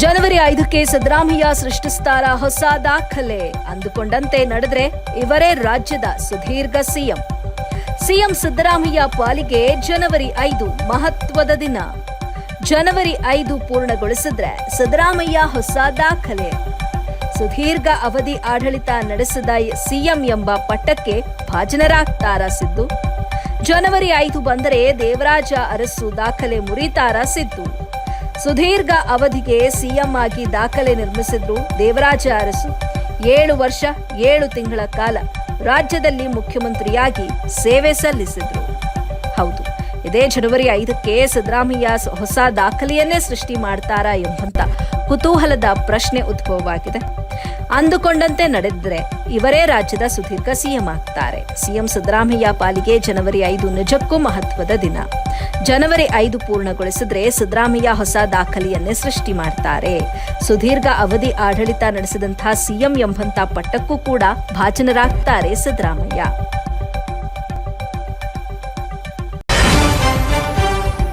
ಜನವರಿ ಐದಕ್ಕೆ ಸಿದ್ದರಾಮಯ್ಯ ಸೃಷ್ಟಿಸ್ತಾರ ಹೊಸ ದಾಖಲೆ ಅಂದುಕೊಂಡಂತೆ ನಡೆದ್ರೆ ಇವರೇ ರಾಜ್ಯದ ಸುದೀರ್ಘ ಸಿಎಂ. ಸಿಎಂ ಸಿದ್ದರಾಮಯ್ಯ ಪಾಲಿಗೆ ಜನವರಿ ಐದು ಮಹತ್ವದ ದಿನ. ಜನವರಿ ಐದು ಪೂರ್ಣಗೊಳಿಸಿದ್ರೆ ಸಿದ್ದರಾಮಯ್ಯ ಹೊಸ ದಾಖಲೆ. ಸುದೀರ್ಘ ಅವಧಿ ಆಡಳಿತ ನಡೆಸಿದ ಸಿಎಂ ಎಂಬ ಪಟ್ಟಕ್ಕೆ ಭಾಜನರಾಗ್ತಾರ ಸಿದ್ದು. ಜನವರಿ ಐದು ಬಂದರೆ ದೇವರಾಜ ಅರಸು ದಾಖಲೆ ಮುರಿತಾರ ಸಿದ್ದು. ಸುದೀರ್ಘ ಅವಧಿಗೆ ಸಿಎಂ ಆಗಿ ದಾಖಲೆ ನಿರ್ಮಿಸಿದ್ರು ದೇವರಾಜ ಅರಸು. ಏಳು ವರ್ಷ, ಏಳು ತಿಂಗಳ ಕಾಲ ರಾಜ್ಯದಲ್ಲಿ ಮುಖ್ಯಮಂತ್ರಿಯಾಗಿ ಸೇವೆ ಸಲ್ಲಿಸಿದ್ರು. ಹೌದು. ಇದೇ ಜನವರಿ ಐದಕ್ಕೆ ಸಿದ್ದರಾಮಯ್ಯ ಹೊಸ ದಾಖಲೆಯನ್ನೇ ಸೃಷ್ಟಿ ಮಾಡ್ತಾರಾ ಎಂಬಂತ ಕುತೂಹಲದ ಪ್ರಶ್ನೆ ಉದ್ಭವವಾಗಿದೆ. ಅಂದುಕೊಂಡಂತೆ ನಡೆದ್ರೆ ಇವರೇ ರಾಜ್ಯದ ಸುದೀರ್ಘ ಸಿಎಂ ಆಗ್ತಾರೆ. ಸಿಎಂ ಸಿದ್ದರಾಮಯ್ಯ ಪಾಲಿಗೆ ಜನವರಿ ಐದು ನಿಜಕ್ಕೂ ಮಹತ್ವದ ದಿನ. ಜನವರಿ ಐದು ಪೂರ್ಣಗೊಳಿಸಿದ್ರೆ ಸಿದ್ದರಾಮಯ್ಯ ಹೊಸ ದಾಖಲೆಯನ್ನೇ ಸೃಷ್ಟಿ ಮಾಡ್ತಾರೆ. ಸುದೀರ್ಘ ಅವಧಿ ಆಡಳಿತ ನಡೆಸಿದಂತಹ ಸಿಎಂ ಎಂಬಂತ ಪಟ್ಟಕ್ಕೂ ಕೂಡ ಭಾಜನರಾಗ್ತಾರೆ ಸಿದ್ದರಾಮಯ್ಯ.